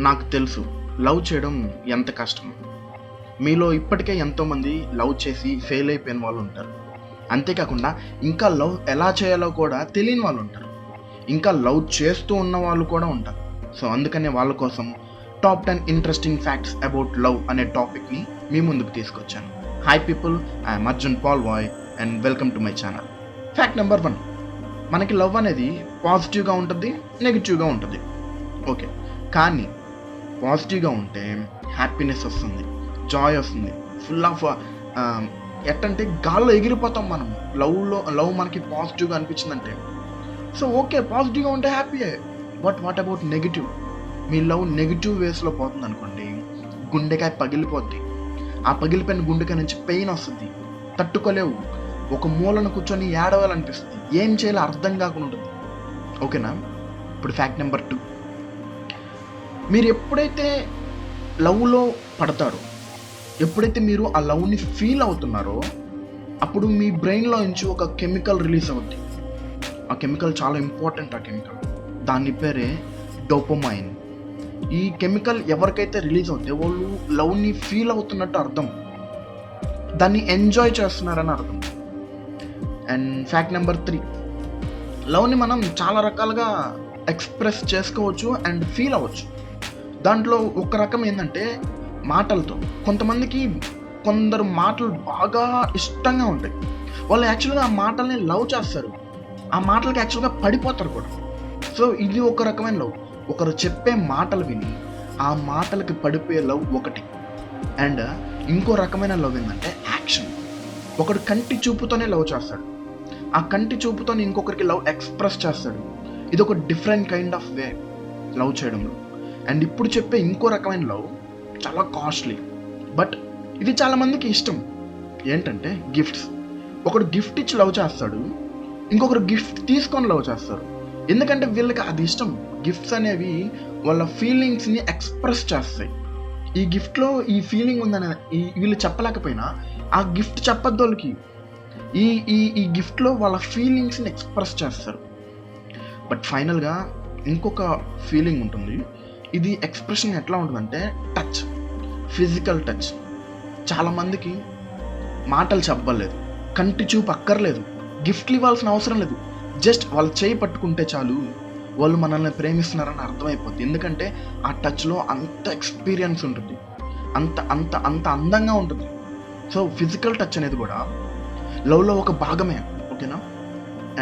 నాకు తెలుసు లవ్ చేయడం ఎంత కష్టం. మీలో ఇప్పటికే ఎంతోమంది లవ్ చేసి ఫెయిల్ అయిపోయిన వాళ్ళు ఉంటారు. అంతేకాకుండా ఇంకా లవ్ ఎలా చేయాలో కూడా తెలియని వాళ్ళు ఉంటారు. ఇంకా లవ్ చేస్తూ ఉన్న వాళ్ళు కూడా ఉంటారు. సో అందుకనే వాళ్ళ కోసం top ten interesting facts about love అనే టాపిక్ని మీ ముందుకు తీసుకొచ్చాను. Hi people I'm Arjun Paul Y and welcome to my channel fact number one మనకి లవ్ అనేది పాజిటివ్గా ఉంటుంది నెగిటివ్గా ఉంటుంది. ఓకే కానీ పాజిటివ్గా ఉంటే హ్యాపీనెస్ వస్తుంది జాయ్ వస్తుంది. ఫుల్ ఆఫ్ uh, um, ఎట్టంటే గాల్లో ఎగిరిపోతాం మనం. లవ్లో లవ్ మనకి పాజిటివ్గా అనిపించిందంటే. సో ఓకే పాజిటివ్గా ఉంటే హ్యాపీయే బట్ వాట్ అబౌట్ నెగిటివ్ మీ లవ్ నెగిటివ్ వేస్లో పోతుంది అనుకోండి గుండెకాయ పగిలిపోద్ది. ఆ పగిలిపోయిన గుండెకాయ నుంచి పెయిన్ వస్తుంది. తట్టుకోలేవు. ఒక మూలను కూర్చొని ఏడవాలనిపిస్తుంది. ఏం చేయాలో అర్థం కాకుండా ఉంటుంది. ఓకేనా? ఇప్పుడు ఫ్యాక్ట్ నెంబర్ టూ మీరు ఎప్పుడైతే లవ్లో పడతారో ఎప్పుడైతే మీరు ఆ లవ్ని ఫీల్ అవుతున్నారో అప్పుడు మీ బ్రెయిన్లో నుంచి ఒక కెమికల్ రిలీజ్ అవుద్ది. ఆ కెమికల్ చాలా ఇంపార్టెంట్ ఆ కెమికల్. దాని పేరే డోపోమైన్. ఈ కెమికల్ ఎవరికైతే రిలీజ్ అవుతాయి వాళ్ళు లవ్ని ఫీల్ అవుతున్నట్టు అర్థం. దాన్ని ఎంజాయ్ చేస్తున్నారని అర్థం. అండ్ ఫ్యాక్ట్ నెంబర్ త్రీ లవ్ని మనం చాలా రకాలుగా ఎక్స్ప్రెస్ చేసుకోవచ్చు అండ్ ఫీల్ అవ్వచ్చు. దాంట్లో ఒక రకం ఏంటంటే మాటలతో. కొంతమందికి కొందరు మాటలు బాగా ఇష్టంగా ఉంటాయి. వాళ్ళు యాక్చువల్గా ఆ మాటల్ని లవ్ చేస్తారు. ఆ మాటలకి యాక్చువల్గా పడిపోతారు కూడా. సో ఇది ఒక రకమైన లవ్. ఒకరు చెప్పే మాటలు విని ఆ మాటలకి పడిపోయే లవ్ ఒకటి. అండ్ ఇంకో రకమైన లవ్ ఏంటంటే యాక్షన్. ఒకడు కంటి చూపుతోనే లవ్ చేస్తాడు. ఆ కంటి చూపుతోనే ఇంకొకరికి లవ్ ఎక్స్ప్రెస్ చేస్తాడు. ఇది ఒక different kind of way love చేయడంలో. అండ్ ఇప్పుడు చెప్పే ఇంకో రకమైన లవ్ చాలా కాస్ట్లీ బట్ ఇది చాలామందికి ఇష్టం. ఏంటంటే గిఫ్ట్స్ ఒకడు గిఫ్ట్ ఇచ్చి లవ్ చేస్తాడు ఇంకొకరు గిఫ్ట్ తీసుకొని లవ్ చేస్తారు. ఎందుకంటే వీళ్ళకి అది ఇష్టం. గిఫ్ట్స్ అనేవి వాళ్ళ ఫీలింగ్స్ని ఎక్స్ప్రెస్ చేస్తాయి. ఈ గిఫ్ట్లో ఈ ఫీలింగ్ ఉందని వీళ్ళు చెప్పలేకపోయినా ఆ గిఫ్ట్ చెప్పద్దు వాళ్ళకి ఈ ఈ ఈ గిఫ్ట్లో వాళ్ళ ఫీలింగ్స్ని ఎక్స్ప్రెస్ చేస్తారు. బట్ ఫైనల్గా ఇంకొక ఫీలింగ్ ఉంటుంది. ఇది ఎక్స్ప్రెషన్ ఎట్లా ఉంటుందంటే టచ్ ఫిజికల్ టచ్ చాలామందికి మాటలు చెప్పలేదు కంటి చూపు అక్కర్లేదు గిఫ్ట్లు ఇవ్వాల్సిన అవసరం లేదు. జస్ట్ వాళ్ళు చేయి పట్టుకుంటే చాలు వాళ్ళు మనల్ని ప్రేమిస్తున్నారని అర్థమైపోద్ది. ఎందుకంటే ఆ టచ్లో అంత ఎక్స్పీరియన్స్ ఉంటుంది. అంత అంత అంత అందంగా ఉంటుంది. సో ఫిజికల్ టచ్ అనేది కూడా లవ్లో ఒక భాగమే ఓకేనా?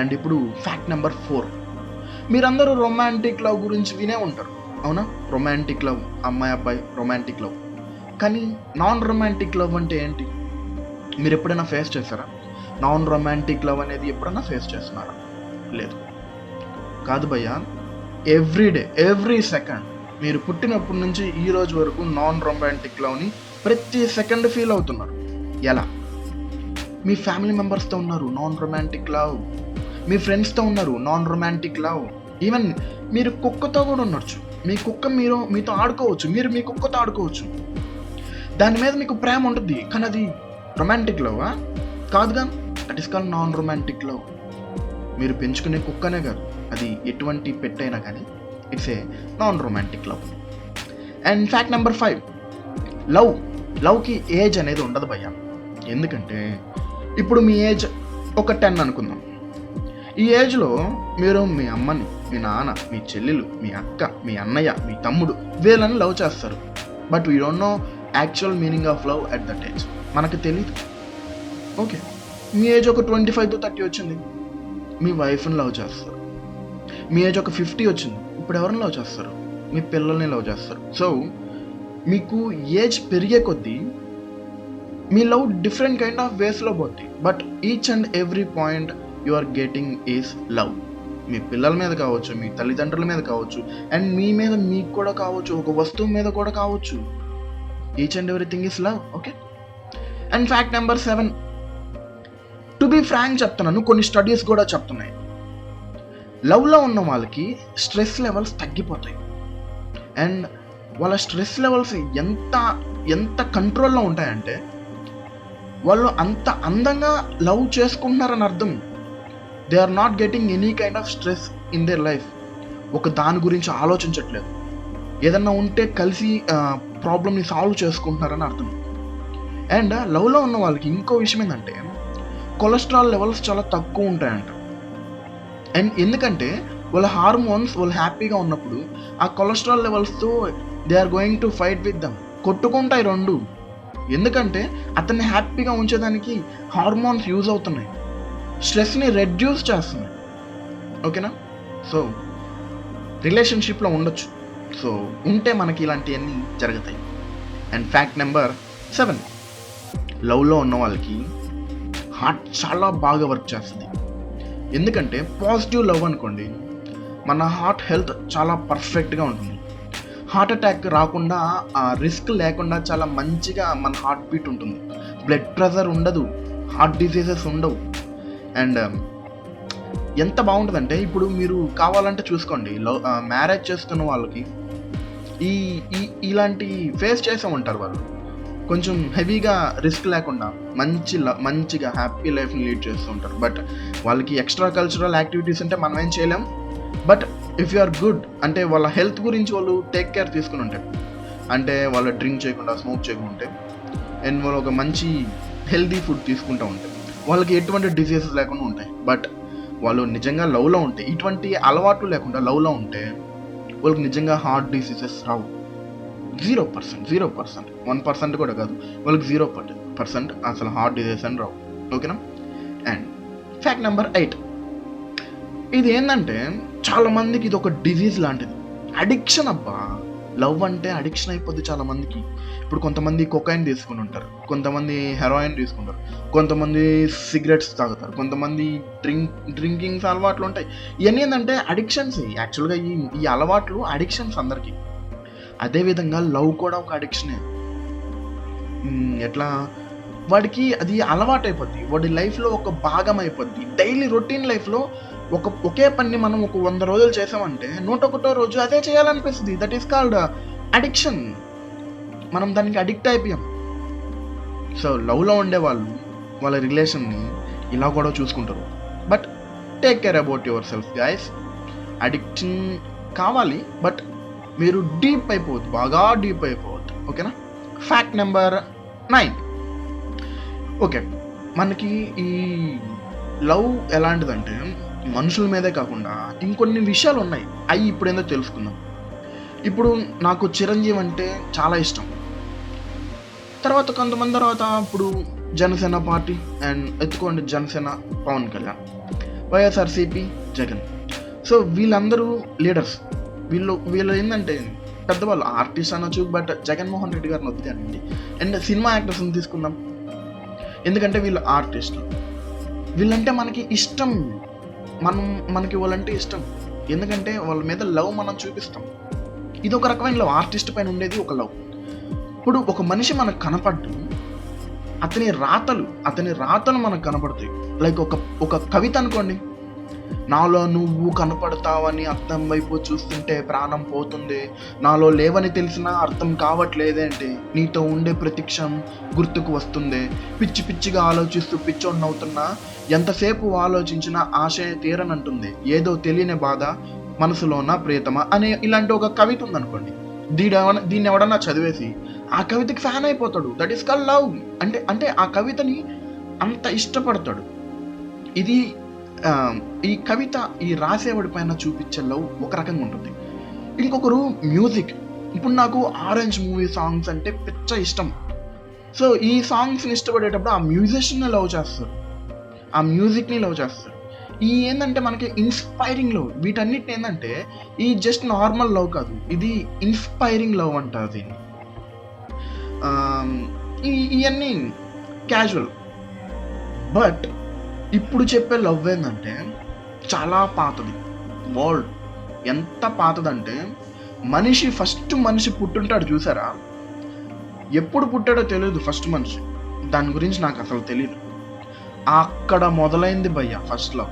అండ్ ఇప్పుడు ఫ్యాక్ట్ నెంబర్ ఫోర్ మీరందరూ రొమాంటిక్ లవ్ గురించి వినే ఉంటారు. అవునా? రొమాంటిక్ లవ్ అమ్మాయి అబ్బాయి రొమాంటిక్ లవ్ కానీ నాన్ రొమాంటిక్ లవ్ అంటే ఏంటి? మీరు ఎప్పుడైనా ఫేస్ చేస్తారా నాన్ రొమాంటిక్ లవ్ అనేది ఎప్పుడైనా ఫేస్ చేస్తున్నారా? లేదు. కాదు భయ్యా ఎవ్రీ డే ఎవ్రీ సెకండ్ మీరు పుట్టినప్పటి నుంచి ఈ రోజు వరకు నాన్ రొమాంటిక్ లవ్ని ప్రతి సెకండ్ ఫీల్ అవుతున్నారు. ఎలా? మీ ఫ్యామిలీ మెంబర్స్తో ఉన్నారు నాన్ రొమాంటిక్ లవ్ మీ ఫ్రెండ్స్తో ఉన్నారు నాన్ రొమాంటిక్ లవ్ ఈవెన్ మీరు కుక్కతో కూడా ఉండొచ్చు. మీ కుక్క మీరు మీతో ఆడుకోవచ్చు మీరు మీ కుక్కతో ఆడుకోవచ్చు. దాని మీద మీకు ప్రేమ ఉంటుంది కానీ అది రొమాంటిక్ లవ్ కాదుగా that is call non romantic love మీరు పెంచుకునే కుక్కనే కాదు అది ఎటువంటి పెట్ అయినా కానీ it's a non romantic love and fact number five love లవ్కి ఏజ్ అనేది ఉండదు భయ్య. ఎందుకంటే ఇప్పుడు మీ ఏజ్ ఒక టెన్ అనుకుందాం. ఈ ఏజ్లో మీరు మీ అమ్మని మీ నాన్న మీ చెల్లెలు మీ అక్క మీ అన్నయ్య మీ తమ్ముడు వీళ్ళని లవ్ చేస్తారు. But we don't know actual meaning of love at that age. మనకు తెలియదు ఓకే. మీ ఏజ్ ఒక ట్వంటీ ఫైవ్ టు థర్టీ వచ్చింది. మీ వైఫ్ని లవ్ చేస్తారు. మీ ఏజ్ ఒక ఫిఫ్టీ వచ్చింది. ఇప్పుడు ఎవరిని లవ్ చేస్తారు? మీ పిల్లల్ని లవ్ చేస్తారు. సో మీకు ఏజ్ పెరిగే కొద్దీ మీ లవ్ డిఫరెంట్ కైండ్ ఆఫ్ వేస్లో పోద్ది. But each and every point you are getting is love మీ పిల్లల మీద కావచ్చు మీ తల్లిదండ్రుల మీద కావచ్చు అండ్ మీ మీద మీకు కూడా కావచ్చు ఒక వస్తువు మీద కూడా కావచ్చు. Each and everything is love okay and fact number seven to be frank చెప్తున్నాను కొన్ని స్టడీస్ కూడా చెప్తున్నాయి. లవ్లో ఉన్న వాళ్ళకి స్ట్రెస్ లెవెల్స్ తగ్గిపోతాయి. అండ్ వాళ్ళ స్ట్రెస్ లెవెల్స్ ఎంత ఎంత కంట్రోల్లో ఉంటాయంటే వాళ్ళు అంత అందంగా లవ్ చేసుకుంటున్నారని అర్థం. They are not getting any kind of stress in their life ఒక దాని గురించి ఆలోచించట్లేదు. ఏదన్నా ఉంటే కలిసి ప్రాబ్లమ్ని సాల్వ్ చేసుకుంటున్నారని అర్థం. అండ్ లవ్లో ఉన్న వాళ్ళకి ఇంకో విషయం ఏంటంటే కొలెస్ట్రాల్ లెవెల్స్ చాలా తక్కువ ఉంటాయంట. అండ్ ఎందుకంటే వాళ్ళ హార్మోన్స్ వాళ్ళు హ్యాపీగా ఉన్నప్పుడు ఆ cholesterol లెవెల్స్తో they are going to fight with them కొట్టుకుంటాయి రెండు. ఎందుకంటే అతన్ని హ్యాపీగా ఉంచేదానికి హార్మోన్స్ యూజ్ అవుతున్నాయి. స్ట్రెస్ని రెడ్యూస్ చేస్తుంది. ఓకేనా? సో రిలేషన్షిప్లో ఉండొచ్చు. సో ఉంటే మనకి ఇలాంటివన్నీ జరుగుతాయి. And fact number seven. లవ్లో ఉన్న వాళ్ళకి హార్ట్ చాలా బాగా వర్క్ చేస్తుంది. ఎందుకంటే పాజిటివ్ లవ్ అనుకోండి మన హార్ట్ హెల్త్ చాలా పర్ఫెక్ట్గా ఉంటుంది. హార్ట్ అటాక్ రాకుండా ఆ రిస్క్ లేకుండా చాలా మంచిగా మన హార్ట్ బీట్ ఉంటుంది. బ్లడ్ ప్రెషర్ ఉండదు. హార్ట్ డిసీజెస్ ఉండవు. అండ్ um, ఎంత బాగుంటుందంటే ఇప్పుడు మీరు కావాలంటే చూసుకోండి లవ్ మ్యారేజ్ చేస్తున్న వాళ్ళకి ఈ ఈ ఇలాంటి ఫేస్ చేసే ఉంటారు వాళ్ళు. కొంచెం హెవీగా రిస్క్ లేకుండా మంచి మంచిగా హ్యాపీ లైఫ్ని లీడ్ చేస్తూ ఉంటారు. బట్ వాళ్ళకి ఎక్స్ట్రా కల్చరల్ యాక్టివిటీస్ అంటే మనం ఏం చేయలేం. But if you are good అంటే వాళ్ళ హెల్త్ గురించి వాళ్ళు టేక్ కేర్ తీసుకుని ఉంటారు అంటే వాళ్ళు డ్రింక్ చేయకుండా స్మోక్ చేయకుండా ఉంటే అండ్ వాళ్ళు ఒక మంచి హెల్దీ ఫుడ్ తీసుకుంటూ ఉంటారు వాళ్ళకి ఎటువంటి డిసీజెస్ లేకుండా ఉంటాయి. బట్ వాళ్ళు నిజంగా లవ్లో ఉంటే ఇటువంటి అలవాట్లు లేకుండా లవ్లో ఉంటే వాళ్ళకి నిజంగా హార్ట్ డిసీజెస్ రావు. Zero percent zero percent one percent కూడా కాదు. వాళ్ళకి జీరో పర్సెంట్ అసలు హార్ట్ డిసీజెస్ అని రావు. ఓకేనా అండ్ ఫ్యాక్ట్ నెంబర్ ఎయిట్ ఇది ఏంటంటే చాలా మందికి ఇది ఒక డిజీజ్ లాంటిది. అడిక్షన్ అబ్బా. లవ్ అంటే అడిక్షన్ అయిపోద్ది చాలా మందికి. ఇప్పుడు కొంతమంది కొకైన్ తీసుకుని ఉంటారు కొంతమంది హెరాయిన్ తీసుకుంటారు కొంతమంది సిగరెట్స్ తాగుతారు కొంతమంది డ్రింక్ డ్రింకింగ్స్ అలవాట్లు ఉంటాయి. ఇవన్నీ ఏంటంటే అడిక్షన్స్ యాక్చువల్గా ఈ ఈ అలవాట్లు అడిక్షన్స్ అందరికీ. అదేవిధంగా లవ్ కూడా ఒక అడిక్షనే ఎట్లా? వాడికి అది అలవాటు అయిపోద్ది వాడి లైఫ్లో ఒక భాగం అయిపోద్ది. డైలీ రొటీన్ లైఫ్లో ఒక ఒకే పని మనం ఒక వంద రోజులు చేసామంటే నూట ఒకటో రోజు అదే చేయాలనిపిస్తుంది. దట్ ఈస్ కాల్డ్ అడిక్షన్ మనం దానికి అడిక్ట్ అయిపోయాం. సో లవ్లో ఉండే వాళ్ళు వాళ్ళ రిలేషన్ని ఇలా కూడా చూసుకుంటారు. But take care about yourself guys addiction కావాలి బట్ మీరు డీప్ అయిపోవద్దు బాగా డీప్ అయిపోవద్దు. ఓకేనా ఫ్యాక్ట్ నెంబర్ నైన్ ఓకే మనకి ఈ లవ్ ఎలాంటిదంటే మనుషుల మీదే కాకుండా ఇంకొన్ని విషయాలు ఉన్నాయి. అవి ఇప్పుడు ఏందో తెలుసుకుందాం. ఇప్పుడు నాకు చిరంజీవి అంటే చాలా ఇష్టం. తర్వాత కొంతమంది తర్వాత ఇప్పుడు జనసేన పార్టీ అండ్ ఎత్తుకోండి జనసేన పవన్ కళ్యాణ్ వైఎస్ఆర్సీపీ జగన్. సో వీళ్ళందరూ లీడర్స్. వీళ్ళు వీళ్ళు ఏంటంటే పెద్దవాళ్ళు ఆర్టిస్ట్ అనొచ్చు బట్ జగన్మోహన్ రెడ్డి గారిని వద్దుగానండి అండ్ సినిమా యాక్టర్స్ని తీసుకుందాం. ఎందుకంటే వీళ్ళు ఆర్టిస్ట్ వీళ్ళంటే మనకి ఇష్టం. మనం మనకి వాళ్ళంటే ఇష్టం. ఎందుకంటే వాళ్ళ మీద లవ్ మనం చూపిస్తాం. ఇది ఒక రకమైన లవ్. ఆర్టిస్ట్ పైన ఉండేది ఒక లవ్. ఇప్పుడు ఒక మనిషి మనకు కనపడ్డు అతని రాతలు అతని రాతలు మనకు కనపడతాయి. లైక్ ఒక ఒక కవిత అనుకోండి. నాలో నువ్వు కనపడతావని అర్థం వైపు చూస్తుంటే ప్రాణం పోతుంది. నాలో లేవని తెలిసినా అర్థం కావట్లేదేంటి? నీతో ఉండే ప్రతిక్షం గుర్తుకు వస్తుంది. పిచ్చి పిచ్చిగా ఆలోచిస్తూ పిచ్చోడినవుతున్నా ఎంతసేపు ఆలోచించినా ఆశయ తీరనంటుంది. ఏదో తెలియని బాధ మనసులోన ప్రియతమ అనే ఇలాంటి ఒక కవిత ఉందనుకోండి. దీని దీన్ని ఎవడన్నా చదివేసి ఆ కవితకి ఫ్యాన్ అయిపోతాడు. That is call love. అంటే అంటే ఆ కవితని అంత ఇష్టపడతాడు. ఇది ఈ కవిత ఈ రాసేవాడి పైన చూపించే లవ్ ఒక రకంగా ఉంటుంది. ఇంకొకరు మ్యూజిక్ ఇప్పుడు నాకు ఆరెంజ్ మూవీ సాంగ్స్ అంటే పిచ్చ ఇష్టం. సో ఈ సాంగ్స్ని ఇష్టపడేటప్పుడు ఆ మ్యూజిషియన్ని లవ్ చేస్తారు. ఆ మ్యూజిక్ని లవ్ చేస్తారు. ఈ ఏంటంటే మనకి ఇన్స్పైరింగ్ లవ్ వీటన్నిటిని ఏంటంటే ఈ జస్ట్ నార్మల్ లవ్ కాదు. ఇది ఇన్స్పైరింగ్ లవ్ అంటారు దీన్ని ఈ- ఇవన్నీ క్యాజువల్ బట్ ఇప్పుడు చెప్పే లవ్ ఏంటంటే చాలా పాతది. వరల్డ్ ఎంత పాతదంటే మనిషి ఫస్ట్ మనిషి పుట్టుంటాడు చూసారా? ఎప్పుడు పుట్టాడో తెలియదు ఫస్ట్ మనిషి. దాని గురించి నాకు అసలు తెలియదు అక్కడ మొదలైంది భయ్య ఫస్ట్ లవ్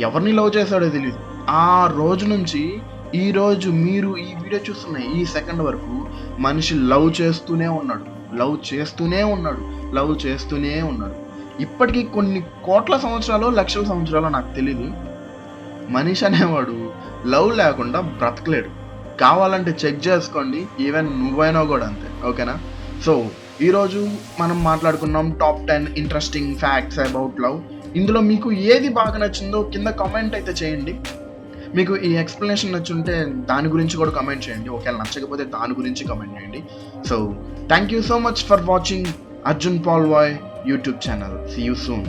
ఎవరిని లవ్ చేశాడో తెలియదు ఆ రోజు నుంచి ఈ రోజు మీరు ఈ వీడియో చూస్తున్న ఈ సెకండ్ వరకు మనిషి లవ్ చేస్తూనే ఉన్నాడు. లవ్ చేస్తూనే ఉన్నాడు. లవ్ చేస్తూనే ఉన్నాడు. ఇప్పటికీ కొన్ని కోట్ల సంవత్సరాలు లక్షల సంవత్సరాలు నాకు తెలీదు. మనిషి అనేవాడు లవ్ లేకుండా బ్రతకలేడు. కావాలంటే చెక్ చేసుకోండి ఈవెన్ నువ్వైనా కూడా అంతే ఓకేనా? సో ఈరోజు మనం మాట్లాడుకున్నాం top ten interesting facts about love. ఇందులో మీకు ఏది బాగా నచ్చిందో కింద కామెంట్ అయితే చేయండి. మీకు ఈ ఎక్స్ప్లెనేషన్ నచ్చుంటే దాని గురించి కూడా కమెంట్ చేయండి. ఒకవేళ నచ్చకపోతే దాని గురించి కమెంట్ చేయండి. So thank you so much for watching. Arjun Paul వాయ్ YouTube channel see you soon